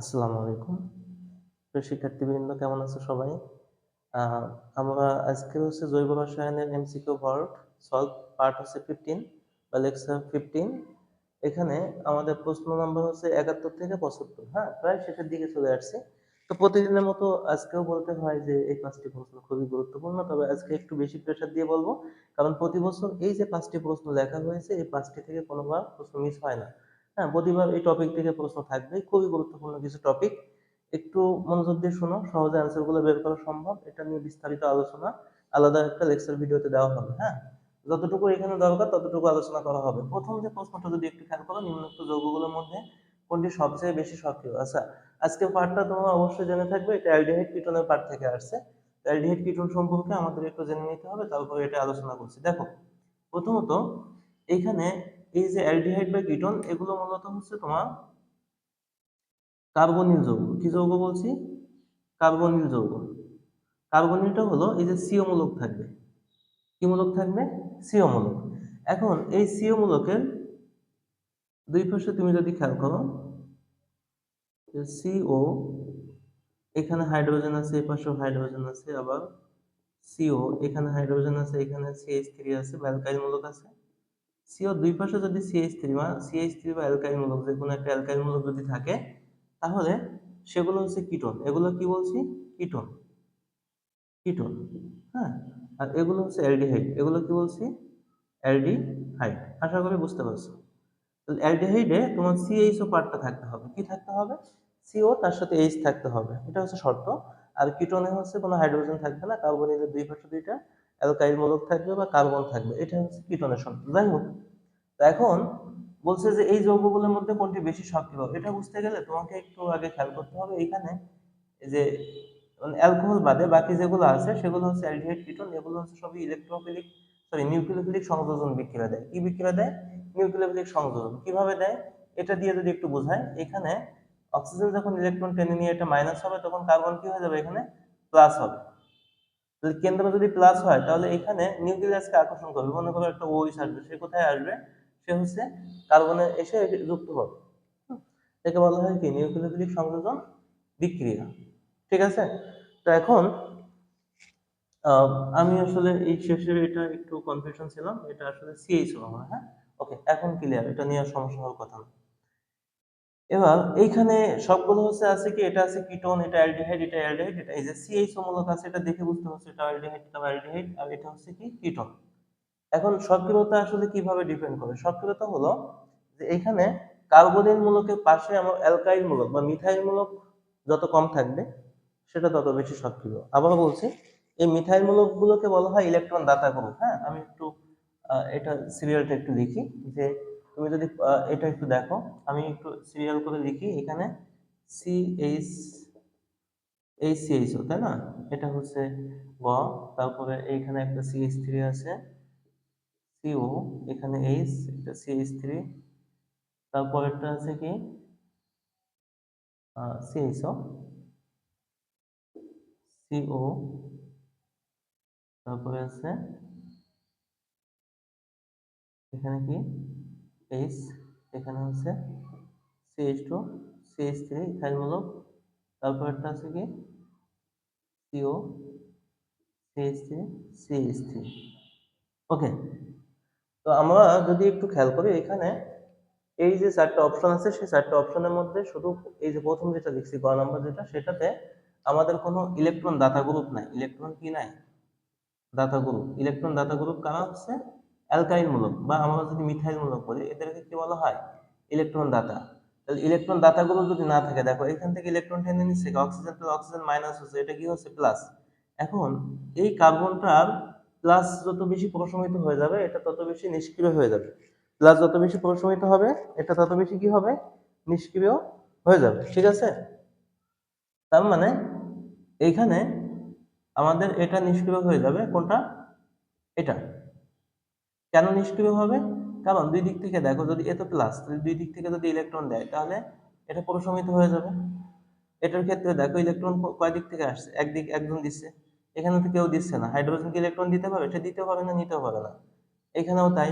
আসসালামু আলাইকুম। প্রিয় শিক্ষার্থীবৃন্দ, কেমন আছো সবাই? আমরা আজকে হচ্ছে জৈব রসায়নের এমসিকিউ ভর্ট সলভ পার্ট হচ্ছে ফিফটিন বা লেকচার ফিফটিন এখানে আমাদের প্রশ্ন নম্বর হচ্ছে একাত্তর থেকে পঁচাত্তর হ্যাঁ? প্রায় শেষের দিকে চলে আসছে। তো প্রতিদিনের মতো আজকেও বলতে হয় যে এই পাঁচটি প্রশ্ন খুবই গুরুত্বপূর্ণ, তবে আজকে একটু বেশি প্রেশার দিয়ে বলব। কারণ প্রতি বছর এই যে পাঁচটি প্রশ্ন লেখা হয়েছে, এই পাঁচটি থেকে কোনোবার প্রশ্ন মিস হয় না। হ্যাঁ প্রতিবার এই টপিক থেকে প্রশ্ন থাকবে। খুবই গুরুত্বপূর্ণ কিছু টপিক একটু মনোযোগ দিয়ে শোনো, সহজে অ্যান্সারগুলো বের করা সম্ভব। এটা নিয়ে বিস্তারিত আলোচনা, আলাদা একটা লেকচার ভিডিওতে দেওয়া হবে হ্যাঁ? যতটুকু এখানে দরকার, ততটুকু আলোচনা করা হবে। প্রথম যে প্রশ্নটা যদি একটু খেয়াল করো, নিম্নোক্ত যৌগগুলোর মধ্যে কোনটি সবচেয়ে বেশি সক্রিয়? আচ্ছা আজকে পার্টটা তোমরা অবশ্যই জেনে থাকবে, এটা অ্যালডিহাইড কিটোনের পার্ট থেকে আসছে। অ্যালডিহাইড কিটোন সম্পর্কে আমাদের একটু জেনে নিতে হবে, তারপরে এটা আলোচনা করছি। দেখো, প্রথমত এইখানে এই যে অ্যালডিহাইড বা কিটন এগুলো মূলত হচ্ছে তোমার কার্বনিল যৌগ। কি যৌগ বলছি? কার্বনিল যৌগ। কার্বনিলটা হলো এই যে সিও মূলক থাকবে। কি মূলক থাকবে? সিও মূলক এখন এই সিও মূলকের দুই পাশে তুমি যদি খেয়াল করো সিও, এখানে হাইড্রোজেন আছে, এই পাশেও হাইড্রোজেন আছে, আবার সিও, এখানে হাইড্রোজেন আছে, এখানে সিএইচ থ্রি আছে বা মূলক আছে। সিও দুই পাশে যদি সিএইচ থ্রি বা সিএইচ থ্রি বা অ্যালকাইল মূলক যে কোনো একটা অ্যালকাইল মূলক যদি থাকে, তাহলে সেগুলো হচ্ছে কিটোন এগুলো কি বলছি? কিটোন কিটোন হ্যাঁ? আর এগুলো হচ্ছে অ্যালডিহাইড এগুলো কি বলছি? অ্যালডিহাইড আশা করি বুঝতে পারছ। অ্যালডিহাইডে তোমার সিএইচও পার্টটা থাকতে হবে। কি থাকতে হবে? সিও তার সাথে এইচ থাকতে হবে। এটা হচ্ছে শর্ত। আর কিটোনে হচ্ছে কোনো হাইড্রোজেন থাকবে না। কার্বনিলের দুই পাশে দুইটা। অ্যালকাইল মূলক থাকবে বা কার্বন থাকবে, এটা হচ্ছে কিটোনের যাই হোক তো এখন বলছে যে এই যৌগগুলোর মধ্যে কোনটি বেশি সক্রিয়, এটা বুঝতে গেলে তোমাকে একটু আগে খেয়াল করতে হবে, এখানে যে অ্যালকোহল বাদে বাকি যেগুলো আছে, সেগুলো হচ্ছে অ্যালডিহাইড কিটোন এগুলো হচ্ছে সবই ইলেকট্রোফিলিক সরি নিউক্লিওফিলিক সংযোজন বিক্রিয়া দেয়। কি বিক্রিয়া দেয়? নিউক্লিওফিলিক সংযোজন। কীভাবে দেয়? এটা দিয়ে যদি একটু বোঝায়, এখানে অক্সিজেন যখন ইলেকট্রন টেনে নিয়ে এটা মাইনাস হবে, তখন কার্বন কি হয়ে যাবে এখানে? প্লাস হবে। যদি কেন্দ্র যদি প্লাস হয়, তাহলে এখানে নিউক্লিয়াসকে আকর্ষণ করবে। মনে করো একটা ওইস আসবে সে কোথায় আসবে? সে হচ্ছে কার্বনে এসে যুক্ত হবে। একে বলা হয় কি? নিউক্লিওফিলিক সংযোজন বিক্রিয়া। ঠিক আছে? তো এখন আমি আসলে এই শেষে এটা একটু কনফিউশন ছিলাম। এটা আসলে সিএইচ হ্যাঁ? ওকে এখন ক্লিয়ার এটা নিয়ে সমস্যা হওয়ার কথা না। এবার এইখানে সবগুলো হচ্ছে আছে কি? এটা আছে কিটোন এটা অ্যালডিহাইড এটা অ্যালডিহাইড এটা এই যে সিএইচ মূলক আছে, এটা দেখে বুঝতে পারছ এটা অ্যালডিহাইড এটা অ্যালডিহাইড আর এটা হচ্ছে কি? কিটোন এখন সক্রিয়তা আসলে কীভাবে ডিপেন্ড করে? সক্রিয়তা হলো যে এখানে কার্বনিল মূলকের পাশে আমার অ্যালকাইল মূলক বা মিথাইল মূলক যত কম থাকবে, সেটা তত বেশি সক্রিয়। আবার বলছি, এই মিথাইল মূলকগুলোকে বলা হয় ইলেকট্রন দাতা গ্রুপ। হ্যাঁ আমি একটু এটা সিরিয়ালটা একটু লিখি যে তুমি যদি এটা একটু দেখো। আমি একটু সিরিয়াল করে লিখি। এখানে সি এইচ এই সিএইচও তাই না? এটা হচ্ছে গ, তারপরে এইখানে একটা সিএইচ থ্রি আছে। সিও এখানে এইচ এটা সিএইচ থ্রি তারপরেরটা আছে কি? সিএইচও সিও তারপরে আছে, এখানে কি? এইচ এখানে হচ্ছে সিএইচ টু সিএইচ থ্রি ইথাইলমূলক তারপরেরটা আছে কি? CO CH three CH three okay তো আমরা যদি একটু খেয়াল করি এখানে, এই যে চারটা অপশন আছে, সেই চারটা অপশনের মধ্যে শুধু এই যে প্রথম যেটা লিখছি গ নাম্বার যেটা, সেটাতে আমাদের কোনো ইলেকট্রন দাতা গ্রুপ নাই। ইলেকট্রন কি নাই? দাতা গ্রুপ ইলেকট্রন দাতা গ্রুপ কারা হচ্ছে? অ্যালকাইল মূলক বা আমরা যদি মিথাইল মূলক বলি, এদেরকে কি বলা হয়? ইলেকট্রন দাতা। তাহলে ইলেকট্রন দাতা গ্রুপ যদি না থাকে, দেখো এখান থেকে ইলেকট্রন টেনে নিচ্ছে অক্সিজেন প্লাস অক্সিজেন মাইনাস হচ্ছে, এটা কি হচ্ছে? প্লাস এখন এই কার্বনটার প্লাস যত বেশি প্রশমিত হয়ে যাবে, এটা তত বেশি নিষ্ক্রিয় হয়ে যাবে। প্লাস যত বেশি প্রশমিত হবে, এটা তত বেশি কি হবে? নিষ্ক্রিয় হয়ে যাবে, ঠিক আছে? তার মানে এইখানে আমাদের এটা নিষ্ক্রিয় হয়ে যাবে, কোনটা? এটা। কেন নিষ্ক্রিয় হবে? কারণ দুই দিক থেকে দেখো, যদি এত প্লাস দুই দিক থেকে যদি ইলেকট্রন দেয়, তাহলে এটা প্রশমিত হয়ে যাবে। এটার ক্ষেত্রে দেখো ইলেকট্রন কয় দিক থেকে আসছে? একদিক একজন দিচ্ছে। এখানে তো কেউ দিচ্ছে না। হাইড্রোজেনকে ইলেকট্রন দিতে পারবে? এটা দিতে পারে না, নিতেও পারে না। এখানেও তাই।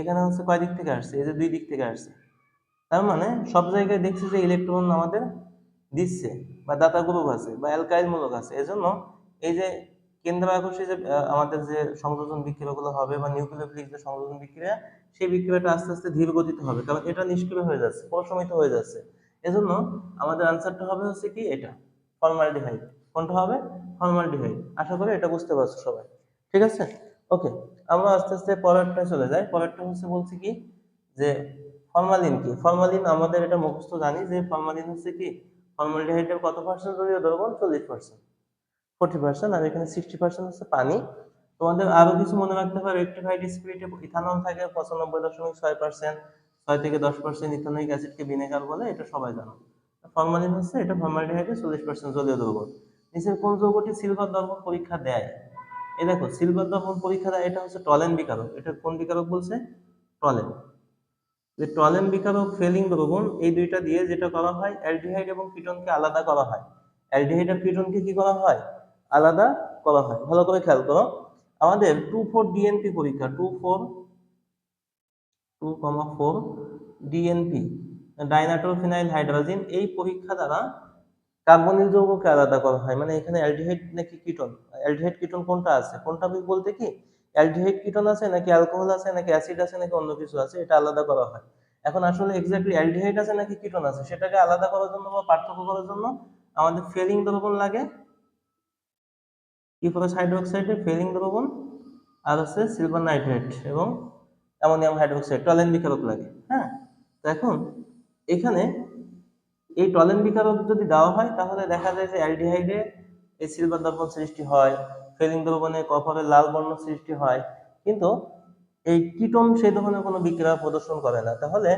এখানে হচ্ছে কয় দিক থেকে আসছে? এই যে দুই দিক থেকে আসছে। তার মানে সব জায়গায় দেখছি যে ইলেকট্রন আমাদের দিচ্ছে, বা দাতা গ্রুপ আছে, বা অ্যালকাইল মূলক আছে। এজন্য এই যে কেন্দ্র আকর্ষী যে আমাদের যে সংযোজন বিক্রিয়াগুলো হবে বা নিউক্লিওফিলিক যে সংযোজন বিক্রিয়া, সেই বিক্রিয়াটা আস্তে আস্তে ধীর গতিতে হবে, কারণ এটা নিষ্ক্রিয় হয়ে যাচ্ছে প্রশমিত হয়ে যাচ্ছে। এজন্য আমাদের আনসারটা হবে হচ্ছে কি এটা ফর্মালডিহাইড কোনটা হবে? ফর্মালডিহাইড আশা করি এটা বুঝতে পারছ সবাই। ঠিক আছে? ওকে আমরা আস্তে আস্তে পরেরটা চলে যাই। পরেরটা হচ্ছে বলছি কি যে ফরমালিন কি? ফরমালিন আমাদের এটা মুখস্থ জানি যে ফরমালিন হচ্ছে কি ফর্মালডিহাইডের কত পার্সেন্ট জলীয় দ্রবণ? চল্লিশ পার্সেন্ট ফোর্টি পার্সেন্ট আর এখানে সিক্সটি পার্সেন্ট হচ্ছে পানি। তোমাদের আরও কিছু মনে রাখতে হবে রেক্টিফাইড স্পিরিটে ইথানল থাকে, পঁচানব্বই দশমিক ছয় পার্সেন্ট ছয় থেকে দশ পার্সেন্ট ইথানোইক অ্যাসিডকে ভিনেগার বলে, এটা সবাই জানো। ফর্মালিন হচ্ছে, এটা ফর্মালডিহাইডে চল্লিশ পার্সেন্ট জলীয় দ্রবণ। নিচের কোন যৌগটি সিলভার দর্পণ পরীক্ষা দেয়? এ দেখো সিলভার দর্পণ পরীক্ষা দেয়, এটা হচ্ছে টলেন বিকারক। এটা কোন বিকারক বলছে? টলেন। যে টলেন বিকারক, ফেলিং দ্রবণ, এই দুইটা দিয়ে যেটা করা হয়, অ্যালডিহাইড এবং কিটোনকে আলাদা করা হয়। অ্যালডিহাইড আর কিটোনকে কি করা হয়? আলাদা করা হয়। ভালো করে খেয়াল করো। আমাদের টু ফোর ডিএনপি পরীক্ষা two four two comma four DNP dinitro phenyl hydrogen এই পরীক্ষা দ্বারা কার্বনিল যৌগকে আলাদা করা হয়। মানে এখানে অ্যালডিহাইড নাকি কিটোন? অ্যালডিহাইড কিটন কোনটা আছে? কোনটা বলতে কি, অ্যালডিহাইড কিটন আছে নাকি অ্যালকোহল আছে নাকি অ্যাসিড আছে নাকি অন্য কিছু আছে, এটা আলাদা করা হয়। এখন আসলে এক্স্যাক্টলি অ্যালডিহাইড আছে নাকি কিটন আছে, সেটাকে আলাদা করার জন্য বা পার্থক্য করার জন্য আমাদের ফেলিং দ্রবণ লাগে ইউফোরাস হাইড্রোক্সাইডের ফেলিং দ্রবণ আর হচ্ছে সিলভার নাইট্রেট এবং অ্যামোনিয়াম হাইড্রোক্সাইড টলেন বিকারক লাগে হ্যাঁ? তো এখন এখানে এই টলেন বিকারক যদি দেওয়া হয়, তাহলে দেখা যায় যে অ্যালডিহাইডে এই সিলভার দ্রবণ সৃষ্টি হয় ফেলিং দ্রবণে কপারের লাল বর্ণ সৃষ্টি হয়, কিন্তু এই কিটোন সেই ধরনের কোনো বিক্রিয়া প্রদর্শন করে না। তাহলে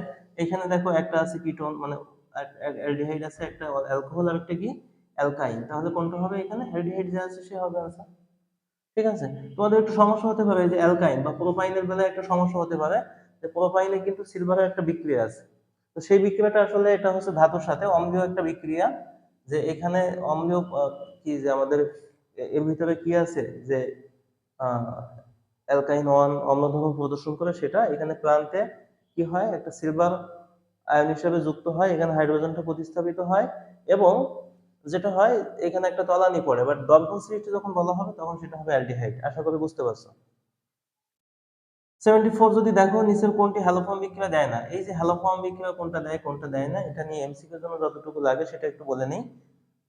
এখানে দেখো একটা আছে কিটোন মানে অ্যালডিহাইড আছে, একটা অ্যালকোহল আর একটা কি? অ্যালকাইন। তাহলে কোনটা হবে এখানে? অ্যালডিহাইড যে আছে সে হবে আনসার ঠিক আছে? তোমাদের একটু সমস্যা হতে পারে যে অ্যালকাইন বা প্রোপাইনের বেলায় একটা সমস্যা হতে পারে যে প্রোপাইনে কিন্তু সিলভারের একটা বিক্রিয়া আছে। তো সেই বিক্রিয়াটা আসলে এটা হচ্ছে ধাতুর সাথে অম্লীয় একটা বিক্রিয়া যে এখানে অম্লীয় কি যে আমাদের এর ভিতরে কি আছে যে অ্যালকাইন ওয়ান অম্লধর্ম প্রদর্শন করে সেটা এখানে প্রান্তে কি হয়? একটা সিলভার আয়ন হিসেবে যুক্ত হয়। এখানে হাইড্রোজেনটা প্রতিস্থাপিত হয় এবং যেটা হয়, এখানে একটা তলানি পড়ে বাট দর্পণ সৃষ্টি যখন বলা হবে, তখন সেটা হবে অ্যালডিহাইড। আশা করি বুঝতে পারছ। সেভেন্টি ফোর যদি দেখো, নিচের কোনটি হ্যালোফর্ম বিক্রিয়া দেয় না। এই যে হ্যালোফর্ম বিক্রিয়া কোনটা দেয় কোনটা দেয় না, এটা নিয়ে এমসিকিউর জন্য যতটুকু লাগে সেটা একটু বলে নেই।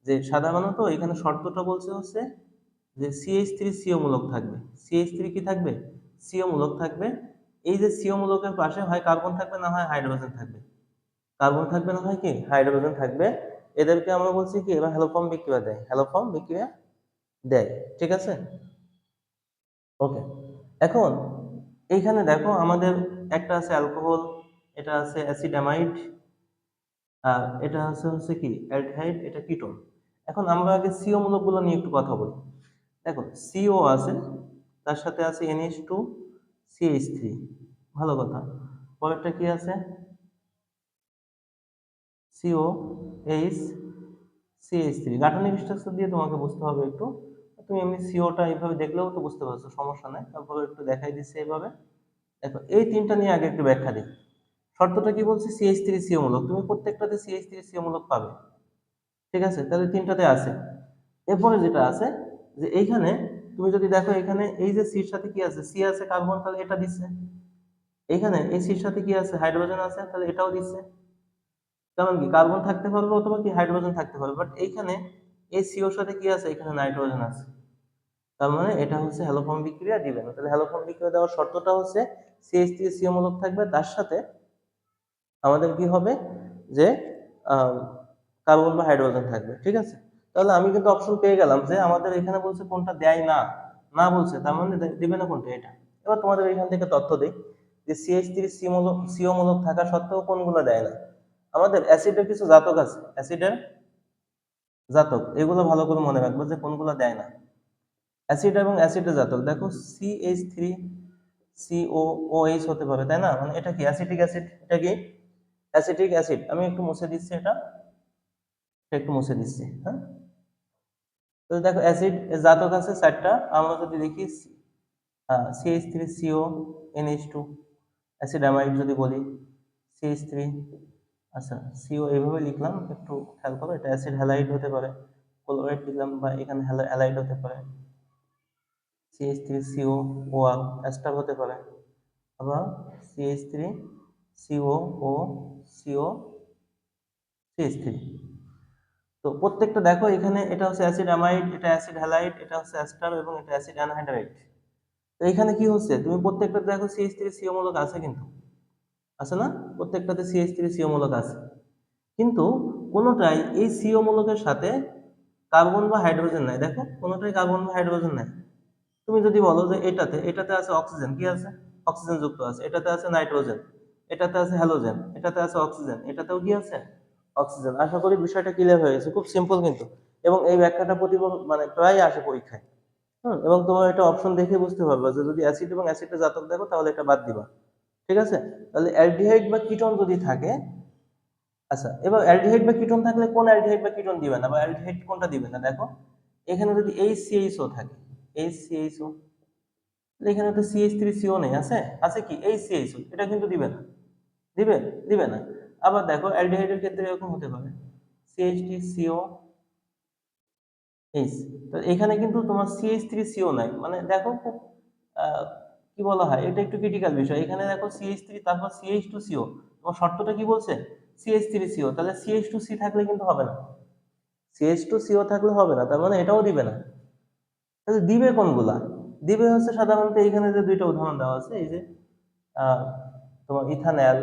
যে সাধারণত এখানে শর্তটা বলছে হচ্ছে যে সিএইচ থ্রি সিও মূলক থাকবে। সিএইচ থ্রি কি থাকবে? সিও মূলক থাকবে। এই যে সিও মূলকের পাশে হয় কার্বন থাকবে, না হয় হাইড্রোজেন থাকবে। কার্বন থাকবে, না হয় কি? হাইড্রোজেন থাকবে। এদেরকে আমরা বলছি কি, এরা হ্যালোফর্ম বিক্রিয়া দেয়। হ্যালোফর্ম বিক্রিয়া দেয়, ঠিক আছে? ওকে এখন এইখানে দেখো আমাদের একটা আছে অ্যালকোহল এটা আছে অ্যাসিডামাইড আর এটা আছে হচ্ছে কি অ্যালডিহাইড এটা কিটোন এখন আমরা আগে সিও মূলকগুলো নিয়ে একটু কথা বলি। দেখো সিও আছে, তার সাথে আছে এনএইচ টু সিএইচ থ্রি ভালো কথা। পরেরটা কি আছে? সিও এইচ সিএইচ থ্রি গাঠনিক স্ট্রাকচার দিয়ে তোমাকে বুঝতে হবে একটু। তুমি এমনি সিওটা এইভাবে দেখলেও তো বুঝতে পারছ, সমস্যা নাই। তারপরে একটু দেখাই দিচ্ছি এইভাবে দেখো, এই তিনটা নিয়ে আগে একটু ব্যাখ্যা দিই। শর্তটা কি বলছে? সিএইচ থ্রি সিও মূলক। তুমি প্রত্যেকটাতে সিএইচ থ্রি সিও মূলক পাবে। ঠিক আছে? তাহলে তিনটাতে আছে। এরপরে যেটা আছে, যে এইখানে তুমি যদি দেখো এখানে এই যে সির সাথে কি আছে? সি আছে কার্বন তাহলে এটা দিচ্ছে। এইখানে এই সির সাথে কি আছে? হাইড্রোজেন আছে, তাহলে এটাও দিচ্ছে। কারণ কি কার্বন থাকতে পারবে অথবা কি হাইড্রোজেন থাকতে পারবে বাট এইখানে এই সিওর সাথে কি আছে? এখানে নাইট্রোজেন আছে। তার মানে এটা হচ্ছে হ্যালোফর্ম বিক্রিয়া দিবে না। তাহলে হ্যালোফর্ম বিক্রিয়া দেওয়ার শর্তটা হচ্ছে সিএইচ থ্রি সিও মূলক থাকবে। তার সাথে আমাদের কি হবে? যে কার্বন বা হাইড্রোজেন থাকবে। ঠিক আছে? তাহলে আমি কিন্তু অপশন পেয়ে গেলাম যে আমাদের এখানে বলছে কোনটা দেয় না। না বলছে, তার মানে দিবে না কোনটা? এটা। এবার তোমাদের এখান থেকে তথ্য দিই যে সিএইচ থ্রি সি মূলক সিও মূলক থাকা সত্ত্বেও কোনগুলো দেয় না। আমাদের অ্যাসিডের কিছু জাতক আছে, অ্যাসিডের জাতক, এগুলো ভালো করে মনে রাখব যে কোনগুলো দেয় না। অ্যাসিড এবং অ্যাসিডের জাতক, দেখো CH three CO O H হতে পারে, তাই না? মানে এটা কি অ্যাসিটিক অ্যাসিড? এটা কি? Acetic acid. আমি একটু মুছে দিচ্ছি এটা। একটু মুছে দিচ্ছি হ্যাঁ? তো দেখো অ্যাসিড জাতক আছে চারটা, আমরা যদি দেখি হ্যাঁ CH three CO NH two acid amide যদি বলি সিএইচ থ্রি আচ্ছা সিও এইভাবে লিখলাম, একটু খেয়াল করো, এটা অ্যাসিড হ্যালাইড হতে পারে ক্লোরাইড লিখলাম বা এখানে হ্যালাইড হতে পারে সিএইচ থ্রি সিও ওয়াল অ্যাস্টার হতে পারে, আবার CH three CO O CO CH three তো প্রত্যেকটা দেখো, এখানে এটা হচ্ছে অ্যাসিড অ্যামাইড এটা অ্যাসিড হ্যালাইড এটা হচ্ছে অ্যাস্টার এবং এটা অ্যাসিড অ্যানহাইড্রাইড তো এখানে কি হচ্ছে, তুমি প্রত্যেকটা দেখো সিএইচ থ্রি সিও মূলক আছে কিন্তু। আছে না? প্রত্যেকটাতে সিএইচ থ্রি সিও মূলক আছে। কিন্তু কোনোটাই এই সিও মূলকের সাথে কার্বন বা হাইড্রোজেন নাই। দেখো, কোনোটাই কার্বন বা হাইড্রোজেন নাই। তুমি যদি বলো যে এটাতে এটাতে আছে অক্সিজেন কি আছে? অক্সিজেন যুক্ত আছে। এটাতে আছে নাইট্রোজেন এটাতে আছে হ্যালোজেন এটাতে আছে অক্সিজেন এটাতেও কি আছে? অক্সিজেন আশা করি বিষয়টা ক্লিয়ার হয়ে গেছে। খুব সিম্পল কিন্তু। এবং এই ব্যাখ্যাটা প্রতি মানে প্রায় আসে পরীক্ষায়। হুম? এবং তোমার এটা অপশন দেখে বুঝতে পারবে যে যদি অ্যাসিড এবং অ্যাসিডের জাতক দেখো, তাহলে এটা বাদ দিবা। ঠিক আছে? তাহলে অ্যালডিহাইড বা কিটোন যদি থাকে আচ্ছা এবার অ্যালডিহাইড বা কিটোন থাকলে কোন অ্যালডিহাইড বা কিটোন দিবে না? বা অ্যালডিহাইড কোনটা দিবে না? দেখো, এখানে যদি এইচ সিএইচও থাকে এইচ সিএইচও এখানে তো সিএইচ থ্রি সিও নেই, আছে? আছে কি? এইচ সিএইচও এটা কিন্তু দিবে না। দিবে? দিবে না। আবার দেখো, অ্যালডিহাইডের ক্ষেত্রে এরকম হতে পারে। সিএইচটি সিও এইচ তো এখানে কিন্তু তোমার সিএইচ থ্রি সিও নাই। মানে দেখো খুব কি বলা হয়? এটা একটু ক্রিটিক্যাল বিষয়। এখানে দেখো সিএইচ থ্রি তারপর সিএইচ টু সিও তোমার শর্তটা কি বলছে? সিএইচ থ্রি সিও তাহলে সিএইচ টু সি থাকলে কিন্তু হবে না। সিএইচ টু সিও থাকলে হবে না, তার মানে এটাও দিবে না। তাহলে দিবে কোনগুলা? দিবে হচ্ছে সাধারণত এখানে যে দুইটা উদাহরণ দেওয়া আছে, এই যে তোমার ইথানল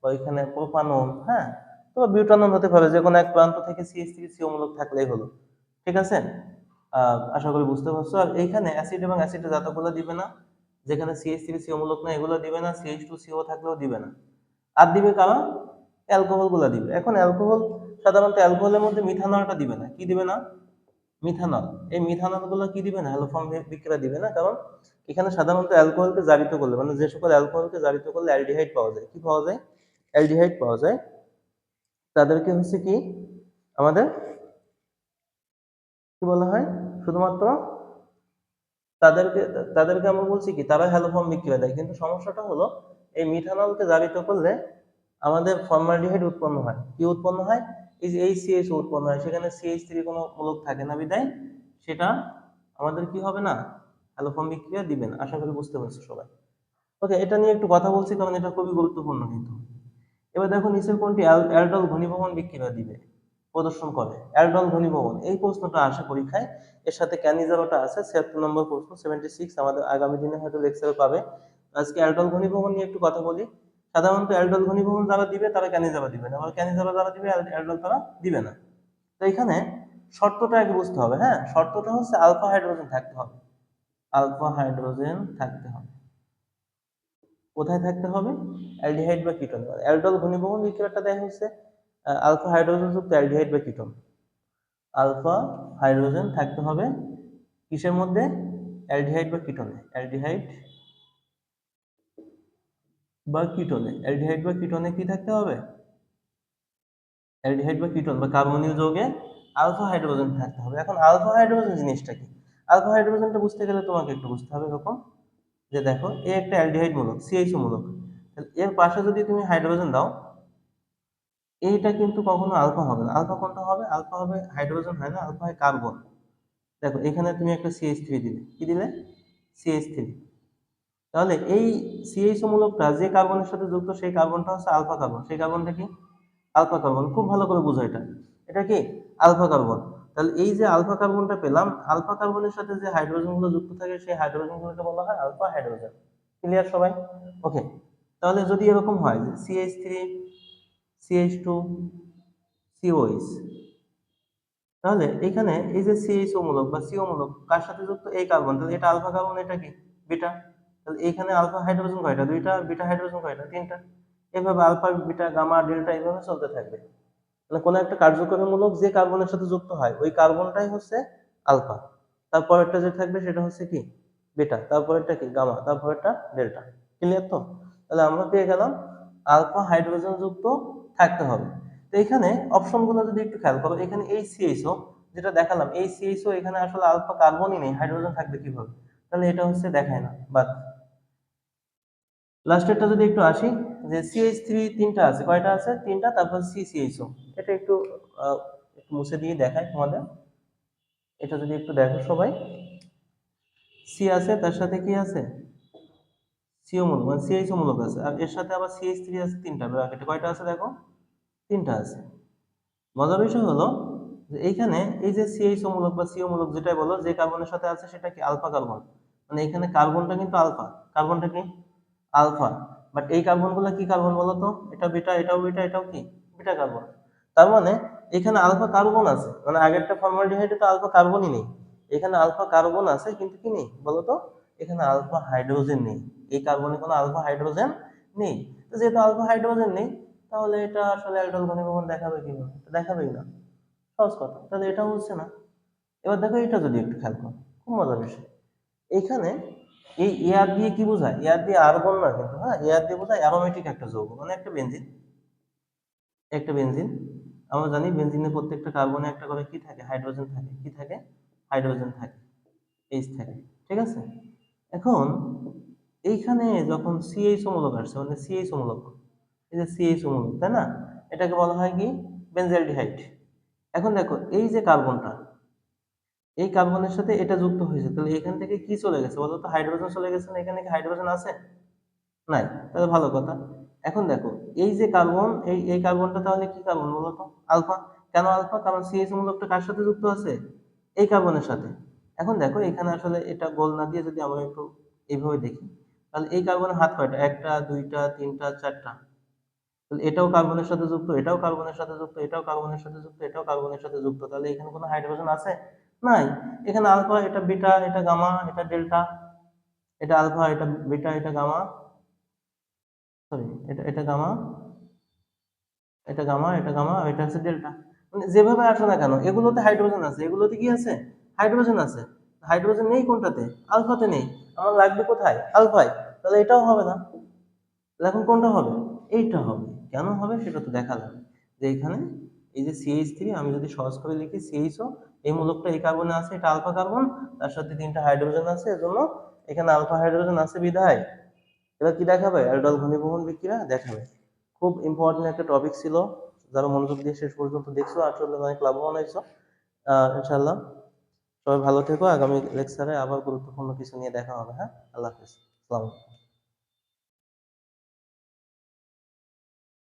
বা এখানে প্রোপানন হ্যাঁ? তোমার বিউটানন হতে পারে যে কোনো এক প্রান্ত থেকে সিএইচ থ্রি সিও মূলক থাকলেই হলো। ঠিক আছে? আশা করি বুঝতে পারছ। আর এইখানে অ্যাসিড এবং অ্যাসিডের জাতকগুলো দিবে না যেখানে সিএইচ থ্রি সিও মূলক না, এগুলো দিবে না সিএইচ টু সিও থাকলেও দিবে না। আর দিবে কারা অ্যালকোহলগুলা দিবে। এখন অ্যালকোহল সাধারণত অ্যালকোহলের মধ্যে মিথানলটা দিবে না। কি দিবে না? মিথানল এই মিথানলগুলো কি দিবে না? হ্যালোফর্ম বিক্রিয়া দিবে না। কারণ এখানে সাধারণত অ্যালকোহলকে জারিত করলে মানে যে সকল অ্যালকোহলকে জারিত করলে অ্যালডিহাইড পাওয়া যায়। কি পাওয়া যায়? অ্যালডিহাইড পাওয়া যায়। তাদেরকে হচ্ছে কি? আমাদের কি বলা হয়? শুধুমাত্র তাদেরকে তাদেরকে আমরা বলছি কি তারা হ্যালোফর্ম বিক্রিয়া দেয়। কিন্তু সমস্যাটা হলো, এই মিথানলকে জারিত করলে আমাদের ফর্মালডিহাইড উৎপন্ন হয়। কি উৎপন্ন হয়? এই যে এই সিএইচ উৎপন্ন হয়, সেখানে সিএইচ থ্রি কোনো মূলক থাকে না বিদায়। সেটা আমাদের কি হবে না? হ্যালোফর্ম বিক্রিয়া দিবে না আশা করি বুঝতে পারছ সবাই। ওকে, এটা নিয়ে একটু কথা বলছি, কারণ এটা খুবই গুরুত্বপূর্ণ কিন্তু। এবার দেখো নিচের কোনটি? অ্যাল- অ্যালডল ঘনীভবন বিক্রিয়া দিবে। প্রদর্শন করে। অ্যালডল ঘনীভবন এই প্রশ্নটা আসে পরীক্ষায়। এর সাথে ক্যানিজারোটা আছে, ছিয়াত্তর নম্বর প্রশ্ন সেভেন্টি সিক্স আমাদের আগামী দিনে হয়তো লেকচারে পাবে। আজকে অ্যালডল ঘনীভবন নিয়ে একটু কথা বলি। সাধারণত অ্যালডল ঘনীভবন যারা দিবে, তারা ক্যানিজারা দিবে না। আবার যারা দিবে, অ্যাল- অ্যালডল তারা দিবে না। তো এখানে শর্তটা আগে বুঝতে হবে হ্যাঁ? শর্তটা হচ্ছে আলফা হাইড্রোজেন থাকতে হবে। আলফা হাইড্রোজেন থাকতে হবে। কোথায় থাকতে হবে? অ্যালডিহাইড বা কিটোন। অ্যালডল ঘনীভবন বিক্রিয়াটা দেখা হচ্ছে আলফা হাইড্রোজেন যুক্ত অ্যালডিহাইড বা কিটোন আলফা হাইড্রোজেন থাকতে হবে কিসের মধ্যে? অ্যালডিহাইড বা কিটোনে অ্যালডিহাইড বা কিটোনে অ্যালডিহাইড বা কিটোনে কি থাকতে হবে? অ্যালডিহাইড বা কিটোন বা কার্বনীয় যৌগে আলফা হাইড্রোজেন থাকতে হবে। এখন আলফা হাইড্রোজেন জিনিসটা কি? আলফা হাইড্রোজেনটা বুঝতে গেলে তোমাকে একটু বুঝতে হবে এরকম যে দেখো, এ একটা অ্যালডিহাইড মূলক সিএইচও মূলক। এর পাশে যদি তুমি হাইড্রোজেন দাও এইটা কিন্তু কখনো আলফা হবে না। আলফা কোনটা হবে? আলফা হবে হাইড্রোজেন হয় না? আলফা হয় কার্বন দেখো, এখানে তুমি একটা সিএইচ থ্রি দিলে। কি দিলে? সিএইচ থ্রি তাহলে এই সিএইচ মূলকটা যে কার্বনের সাথে যুক্ত, সেই কার্বনটা হচ্ছে আলফা কার্বন সেই কার্বনটা কি? আলফা কার্বন খুব ভালো করে বুঝো এটা। এটা কি? আলফা কার্বন তাহলে এই যে আলফা কার্বনটা পেলাম আলফা কার্বনের সাথে যে হাইড্রোজেনগুলো যুক্ত থাকে, সেই হাইড্রোজেন গুলোকে বলা হয় আলফা হাইড্রোজেন ক্লিয়ার সবাই? ওকে তাহলে যদি এরকম হয় যে CH three CH two COH তাহলে এখানে এই যে সিএইচও মূলক বা সিও মূলক কার সাথে যুক্ত? এই কার্বন তাহলে এটা আলফা কার্বন এটা কি? বিটা তাহলে এখানে আলফা হাইড্রোজেন কয়টা? দুইটা বিটা হাইড্রোজেন কয়টা? তিনটা। এভাবে আলফা বিটা গামা ডেল্টা এভাবে চলতে থাকবে। তাহলে কোনো একটা কার্যকরী মূলক যে কার্বনের সাথে যুক্ত হয়, ওই কার্বনটাই হচ্ছে আলফা তারপরেরটা যে থাকবে, সেটা হচ্ছে কি? বিটা তারপরেরটা কি? গামা তারপরেরটা ডেল্টা ক্লিয়ার তো? তাহলে আমরা পেয়ে গেলাম আলফা হাইড্রোজেন যুক্ত থাকতে হবে। তো এখানে অপশনগুলো যদি একটু খেয়াল করো, এখানে এই সিএইচও যেটা দেখালাম, এই সিএইচও এখানে আসলে আলফা কার্বনই নেই, হাইড্রোজেন থাকবে কীভাবে? তাহলে এটা হচ্ছে দেখায় না, বাদ। লাস্টেরটা যদি একটু আসি, যে সিএইচ থ্রি তিনটা আছে, কয়টা আছে? তিনটা, তারপর সি সিএইচও এটা একটু একটু মুছে দিয়ে দেখায় তোমাদের। এটা যদি একটু দেখো সবাই। সি আছে, তার সাথে কি আছে? সিও মূলক মানে সিএইচও মূলক আছে। আর এর সাথে আবার সিএইচ থ্রি আছে, তিনটা ব্র্যাকেটে কয়টা আছে দেখো? তিনটা আছে। মজার বিষয় হলো যে এইখানে এই যে সিএইচও মূলক বা সিও মূলক যেটাই বলো, যে কার্বনের সাথে আছে সেটা কি আলফা কার্বন মানে এখানে কার্বনটা কিন্তু আলফা কার্বনটা কি? আলফা বাট এই কার্বনগুলো কি কার্বন বলো তো? এটা বিটা এটাও বিটা এটাও কি? বিটা কার্বন তার মানে এখানে আলফা কার্বন আছে। মানে আগেরটা ফর্মালডিহাইডে তো আলফা কার্বনই নেই। এখানে আলফা কার্বন আছে, কিন্তু কি নেই? বলো তো? এখানে আলফা হাইড্রোজেন নেই। এই কার্বনে কোনো আলফা হাইড্রোজেন নেই। তো যেহেতু আলফা হাইড্রোজেন নেই, তাহলে এটা আসলে অ্যালডল ঘনীভবন দেখাবে কীভাবে? দেখাবেই না। সহজ কথা। তাহলে এটা হচ্ছে না। এবার দেখো এটা যদি একটু খেয়াল করো। খুব মজার বিষয়। এখানে এই এয়ার দিয়ে কি বোঝায়? এয়ার দিয়ে আর্গন না কিন্তু হ্যাঁ? এয়ার দিয়ে বোঝায় অ্যারোমেটিক একটা যৌগ। মানে একটা বেনজিন একটা বেনজিন আমরা জানি বেনজিনের প্রত্যেকটা কার্বনে একটা করে কি থাকে? হাইড্রোজেন থাকে। কি থাকে? হাইড্রোজেন থাকে। এইচ থাকে। ঠিক আছে? এখন এইখানে যখন সিএইচ মূলক আসছে মানে সিএইচ মূলক এই যে সিএইচ মূলক তাই না? এটাকে বলা হয় কি? বেনজালডিহাইড এখন দেখো, এই যে কার্বনটা, এই কার্বনের সাথে এটা যুক্ত হয়েছে, তাহলে এখান থেকে কি চলে গেছে বলো তো? হাইড্রোজেন চলে গেছে না এখানে কি হাইড্রোজেন আছে? নাই, তাহলে ভালো কথা। এখন দেখো, এই যে কার্বন, এই এই কার্বনটা তাহলে কি কার্বন বলো তো? আলফা। কেন আলফা? কারণ সিএইচ মূলকটা কার সাথে যুক্ত আছে? এই কার্বনের সাথে। এখন দেখো এখানে আসলে এটা গোল না দিয়ে যদি আমরা একটু এইভাবে দেখি, তাহলে এই কার্বনের হাত কয়টা? একটা, দুইটা, তিনটা, চারটা। তাহলে এটাও কার্বনের সাথে যুক্ত, এটাও কার্বনের সাথে যুক্ত, এটাও কার্বনের সাথে যুক্ত, এটাও কার্বনের সাথে যুক্ত। তাহলে এখানে কোনো হাইড্রোজেন আছে? নাই। এখানে আলফা এটা বিটা এটা গামা এটা ডেল্টা এটা আলফা এটা বিটা এটা গামা সরি এটা এটা গামা এটা গামা এটা গামা এটা হচ্ছে ডেল্টা মানে যেভাবে আসো না কেন, এগুলোতে হাইড্রোজেন আছে, এগুলোতে কি আছে? হাইড্রোজেন আছে। হাইড্রোজেন নেই কোনটাতে? আলফাতে নেই। আমার লাগবে কোথায়? আলফায়। তাহলে এটাও হবে না। এখন কোনটা হবে? এইটা হবে। কেন হবে সেটা তো দেখা যাবে যে এখানে এই যে সিএইচ থ্রি আমি যদি সহজ করে লিখি সিএইচও এই মূলকটা এই কার্বনে আছে, এটা আলফা কার্বন তার সাথে তিনটা হাইড্রোজেন আছে, এজন্য এখানে আলফা হাইড্রোজেন আছে বিধায়। এবার কি দেখাবে? অ্যালডল ঘনীভবন বিক্রিয়া দেখাবে। খুব ইম্পর্টেন্ট একটা টপিক ছিল। যারা মনোযোগ দিয়ে শেষ পর্যন্ত দেখছ আসলে অনেক লাভবান হয়েছো ইনশাল্লাহ সবাই ভালো থেকো। আগামী লেকচারে আবার গুরুত্বপূর্ণ কিছু নিয়ে দেখা হবে হ্যাঁ? আল্লাহ হাফিজ। আলাইকুম।